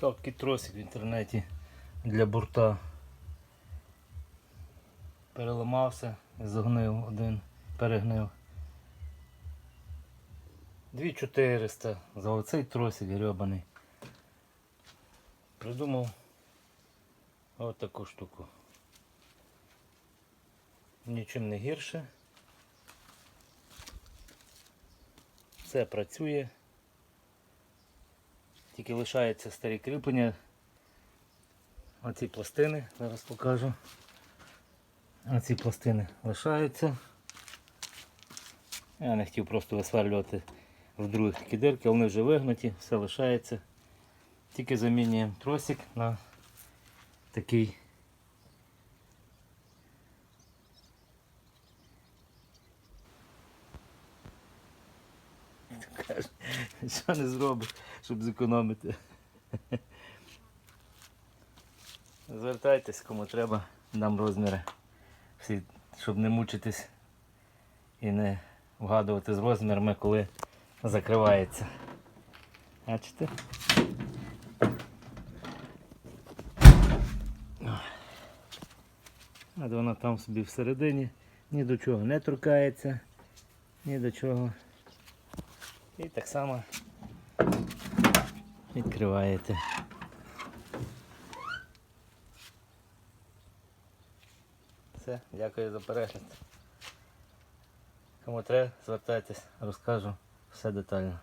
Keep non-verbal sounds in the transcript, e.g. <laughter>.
Такий тросик в інтернеті для бурта. Переламався, загнив один, перегнив. 2400 за оцей тросик гребаний. Придумав от таку штуку. Нічим не гірше. Все працює. Тільки лишаються старі кріплення. Оці пластини, зараз покажу. Оці пластини лишаються. Я не хотів просто висверлювати в других такі дирки, вони вже вигнуті, все лишається. Тільки замінюємо тросик на такий. <laughs> Каже, Що не зробиш, щоб зекономити. Звертайтесь, кому треба, дам розміри. Всі, щоб не мучитись і не вгадувати з розмірами, коли закривається. Бачите? Вона там собі всередині ні до чого не торкається, ні до чого. І так само відкриваєте. Все, дякую за перегляд. Кому треба, звертайтесь, розкажу все детально.